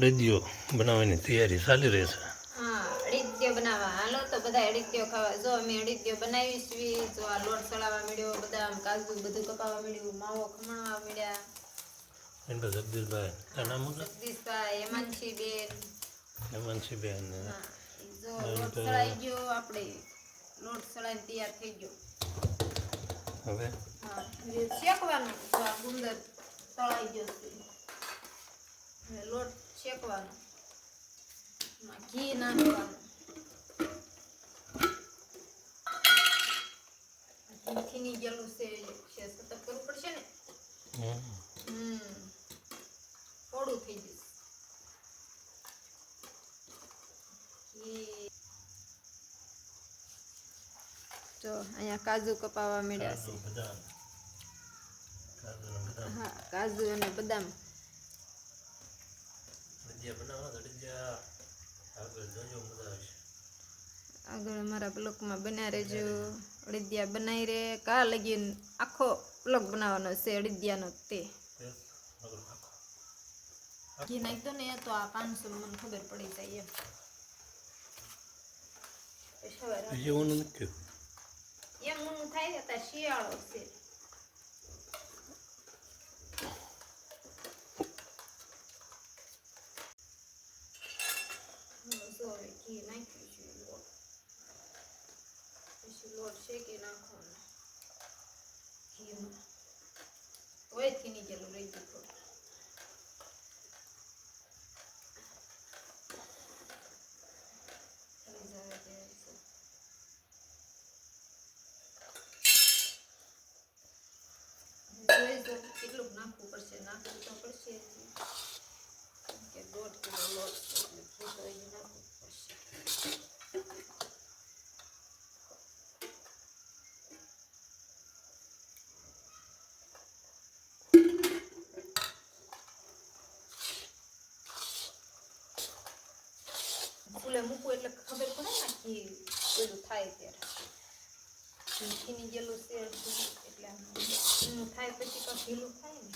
રદિયો બનાવવાની તૈયારી ચાલી રહી છે. હા બનાવવા. હાલો તો બધા અડિત્યો ખાવા. જો અમે અડિત્યો છીએ જો આ લોટ ચડાવવા મળ્યો બધા આમ કાજુ બધું કપાવવા મળ્યું માવો ખમણવા મળ્યા. એમ તો જગદીશભાઈ નામ જગદીશભાઈ હેમાંશી બેન છે હેમાંશીબેન ને હા. ઈ જો લોટ ચડાઈ ગયો આપણે લોટ સળાઈને તૈયાર થઈ ગયો. હવે? શેકવાનું ગુંદર તળાઈ લોટ શેકવાનો. ઘી નાખવાનું. ગયેલું છે સતત કરવું પડશે ને? હમ. થોડું થઈ જશે ઘી જો અહીંયા કાજુ કપાવા મળ્યા છે. હા કાજુ અને બદામ. આગળ અમારા બ્લોકમાં બન્યા રહેજો. અડદિયા બનાવી રે. કા લગી આખો બ્લોક બનાવવાનો છે અડદિયાનો તે? નાખો. ઘી નાખતો ને તો આ પાંચસો મને ખબર પડી જાય એમ. પછી સવારે બીજું ઊનું નથી એમ ઊનું થાય છે ત્યાં શિયાળો છે હવે જો હવે ઘી નાખ્યું છે લોટ પછી લોટ શેકી નાખવાનો ઘીમાં તોયથી ની ગયેલું રહી ગયું થોડું થઈ જાય ત્યારે છે. જોઈ જો કેટલું નાખવું પડશે નાખવું તો પડશે કે દોઢ કિલો લોટ એટલે ઘી નાખવું પડશે. ફૂલે મૂકવું એટલે ખબર પડે ને કે પેલું થાય ત્યારે. ઘીની ગયેલું છે એટલે થાય પછી તો ઢીલું થાય ને.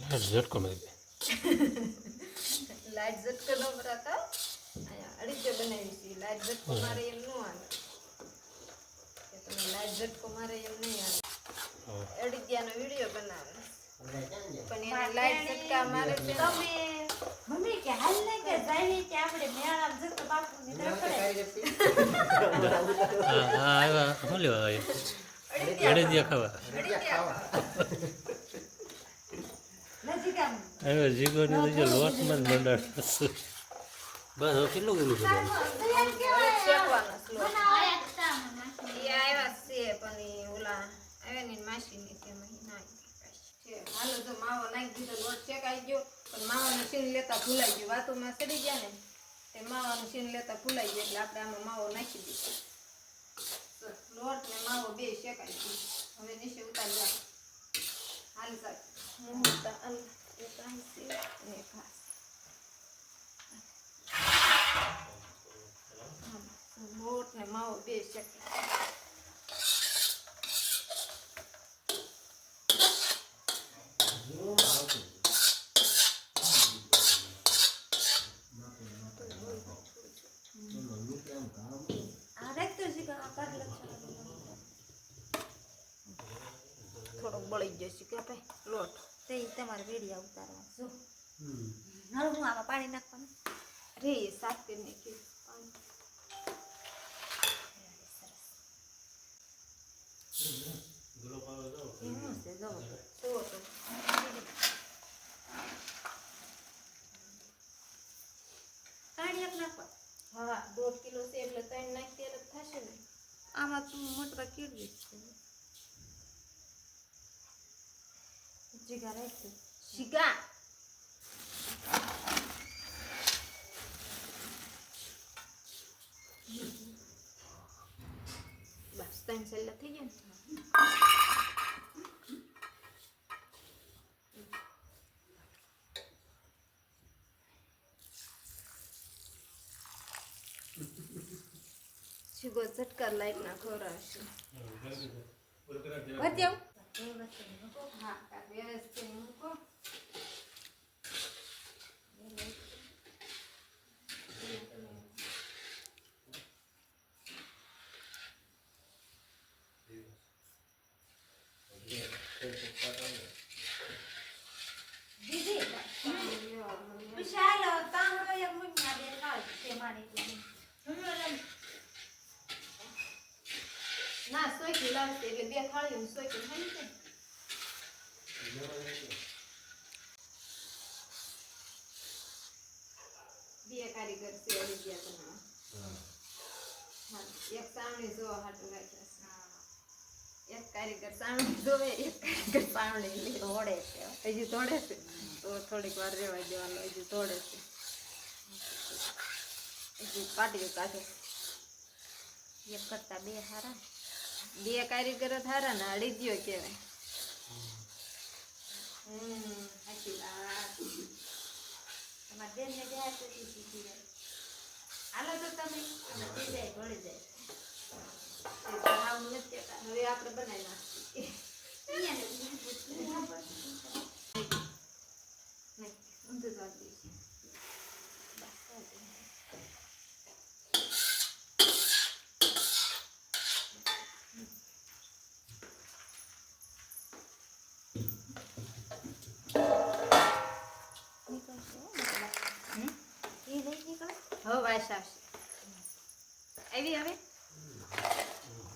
લાઈટ ઝટકો મારી દે. લાઈટ ઝટકો ન ભરાતા. અહીંયા અડીચો બનાવી છે. લાઈટ ઝટકો મારે એમ ન આવે. કે તમે લાઈટ ઝટકો મારે એમ નહીં આવે. હા. અડીત્યાનો વીડિયો બનાવે. પણ એને લાઈટ ઝટકા મારે ને. મમ્મી કે હાલ ને કે જાય કે આપણે મેળામાં જતો બાપુ ની હા હા આવ્યા શું લેવા આવ્યા? રદિયા ખાવા. નજીક જીગો ને જો લોટમાં જ મંડાણ બસ હવે કેટલું છે? એ આવ્યા છે પણ ઓલા આવ્યા ની માસી ને તેમાં નાખી હાલો તો માવો નાખી દીધો લોટ શેકાઈ ગયો. પણ માવાનું સીન લેતા ભૂલાઈ ગયું. વાતોમાં સડી ગયા ને, તે માવાનું સીન લેતા ભૂલાઈ ગયું એટલે આપણે આમાં માવો નાખી તો લોટ ને માવો બે શેકાઈ ગયું. હવે નીચે ઉતારી જાય હાલ છે અને લોટ ને માવો બે શેકાઈ આ રાખતો છે કે આ કર લક્ષણ થોડોક બળી જશે કે ભાઈ લોટ તે તમારે વેડિયા ઉતારવા જો. હવે હું આમાં પાણી નાખવાનું. રે સાફ કરી નાખ્યું પાણી. એનું છે જો તો કાઢી આપ નાખવા હા દોઢ કિલો છે એટલે ત્રણ નાખ જ થશે ને. આમાં તું મોટવા કેળવી છે. રાખજો શીગા બસ છેલ્લા થઈ ગયા ને શીગો ઝટકાર લાઈટ ના ખવડાવશે વધી આવું હા વ્યવસ્થિત મૂકો દીદી વિશાલ તાંગડો એક મુન્યા બે ખાવ તે મારી ના સોયકી લાવશે એટલે બે થાળીઓ સોયકી થઈ છે બે કારીગર છે અડીગ્યા બનાવવા હા એક સાવણી જોવા હાટું રાખ્યા છે એક કારીગર સાવણી જોવે એક કારીગર સાવણી લે તોડે છે હજી તોડે છે તો થોડીક વાર રહેવા દેવાનું હજી તોડે છે હજી પાટીઓ કાઢે એક કરતા બે હારા બે કારીગર થારા ને અડી દ્યો કેવાય હમ સાચી વાત તમારા બેન ને બે હાથે શીખી જાય હાલો તો તમે થઈ જાય ભળી જાય. હવે આપણે બનાવી નાખીએ અહીંયા ને બીજું પૂછવું ના પડે. નહીં, ઊંધું જ આપી દઈશું. નીકળશે હો મતલબ. હમ? ઈ નહીં નીકળે હવે વાસ આવશે આવી હવે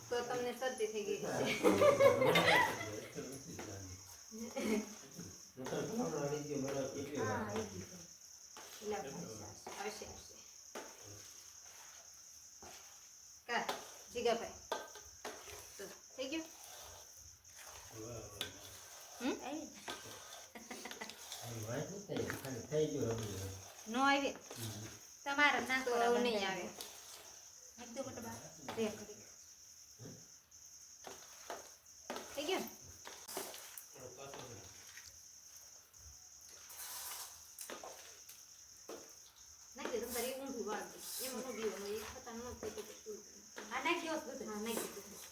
તો તમને શરદી થઈ ગઈ છે હા આવી ગયું. એટલે વાસ આવશે આવશે કા જીગાભાઈ તો થઈ ગયું આવી. નો આવી તમારે ના તો નહીં. આવે એક દો મિનિટ બાર. બે કરી થઈ ગયું નાખી દે તારી ઊંધું વાળ દે એમાં નો બીવાનું એ ખતા ન થાય તો પછી આ નાખી દો બધું.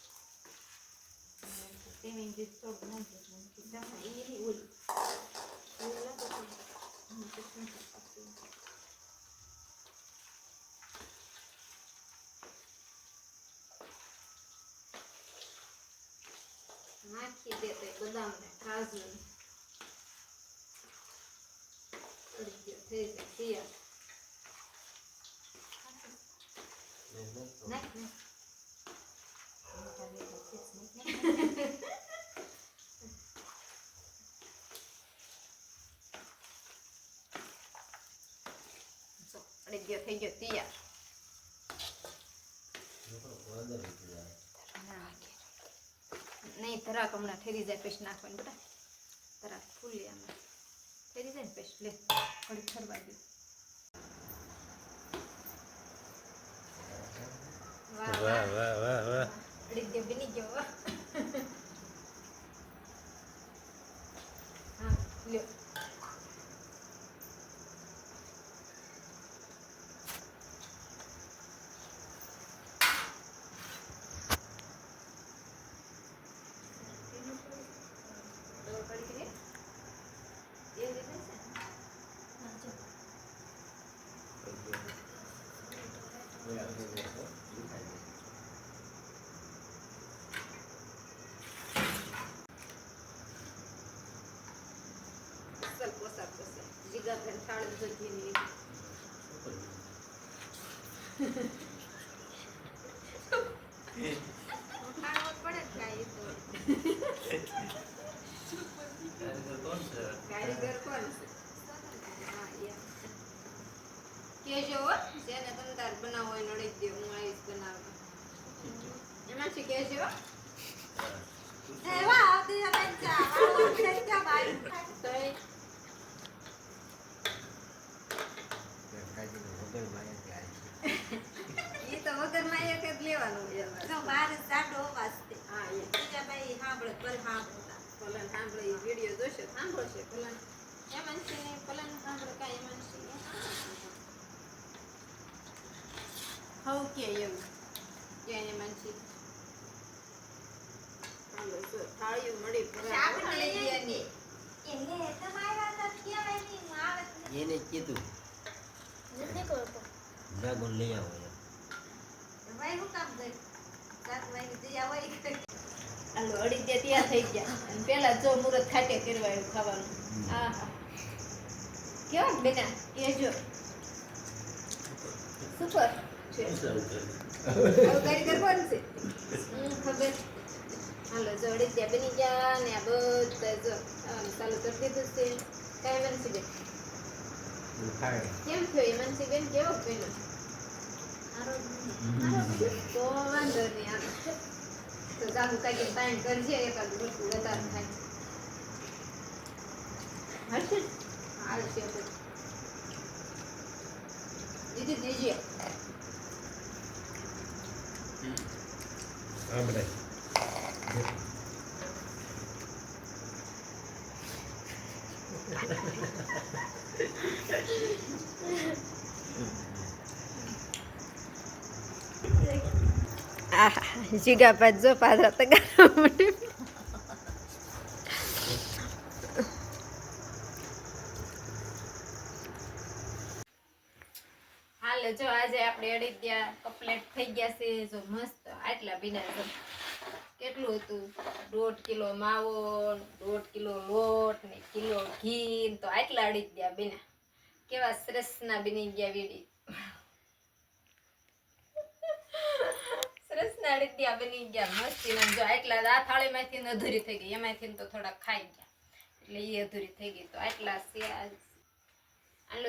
હા નાખી દે તેની જે થોડું નાખી દો. હા, એ નહીં ઓલું ઓલું લાગે તો હમ, પછી નથી થતું. નાખી દે તે બદામ ને કાજુ ને ચડી ગયો થઈ ગયો થઈ ગયો તૈયાર નહીં તરાક હમણાં ઠેરી જાય પેસ્ટ નાખવાની બેટા ધરાક ફૂલી આમાં ઠેરી જાય ને પેસ્ટ લે થોડી ફરવા દે વાહ વાહ વાહ વાહ વાહ વાહ અડી ગયો બની ગયો વાહ હા લ્યો ડોર પડી ગઈ એ રીતે છે અસલ પોશાક છે જીગા બેન થાળી જોઈ લીધી ખાણો પડે જ કાંઈ તો કારીગર કોણ છે કેજો જેને તમે તાર બનાવો હોય નડી દે હું આવીશ બનાવવા એમાંથી કેજો. એવા આવતી બેન ચા વાળો ખેંચા બાઈ. છે એ તો વગરમાં માયા કે લેવાનું અમારે. જો સાડો વાસ્તે હા એ બીજા ભાઈ સાંભળે પર સાંભળતા. પલન સાંભળે એ વીડિયો જોશે સાંભળશે પલન એમાં છે ભલન સાંભળે કાંઈ એમાં હવ કે એવું ક્યાં અહીંયા માનસી હાલો જો થાળીઓ મળી શાક લઈ ની. એટલે તમારા તો કહેવાય નહીં મારે એને કીધું નથી કરતો ડ્રાગન લઈ આવો ભાઈ હું કામ કરી સાત વાગે તૈયાર હોય હાલો અડી ત્યાં થઈ ગયા. અને પેલા જો મુરત ખાટે કરવા આવ્યું ખાવાનું. આહા કેવા બેટા એ જો. સુપર છે. હવે કારીગર છે. ખબર. હાલો જો ત્યાં બની ગયા ને આ બધા જો ચાલુ કરી દીધું છે. કાંઈ કેમ થયો એ બેન કેવો. તો વાંધો નહીં આમ તો ટાઈમ કરજે એકાદ વસ્તુ વધારે થાય હશે તો દીદી દીજે જીગા પાછ જો પાદરા માટે હાલે, જો આજે આપણે અડીત્યા કપલેટ થઈ ગયા છે, જો મસ્ત આટલા બીના જો કેટલું હતું? દોઢ કિલો માવો, દોઢ કિલો લોટ ને કિલો ઘી તો આટલા અડીત્યા બીના કેવા શ્રેષ્ઠના બની ગયા વીડી આટલા થોડા ખાઈ ગયા. એટલે એ અધૂરી થઈ ગઈ. તો આટલા છે આજ.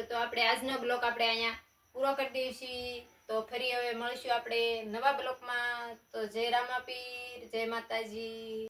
તો આપણે આજનો બ્લોક આપણે અહીંયા પૂરો કરી દઈશું. તો ફરી હવે મળશું આપણે નવા બ્લોકમાં. તો જય રામાપીર, જય માતાજી.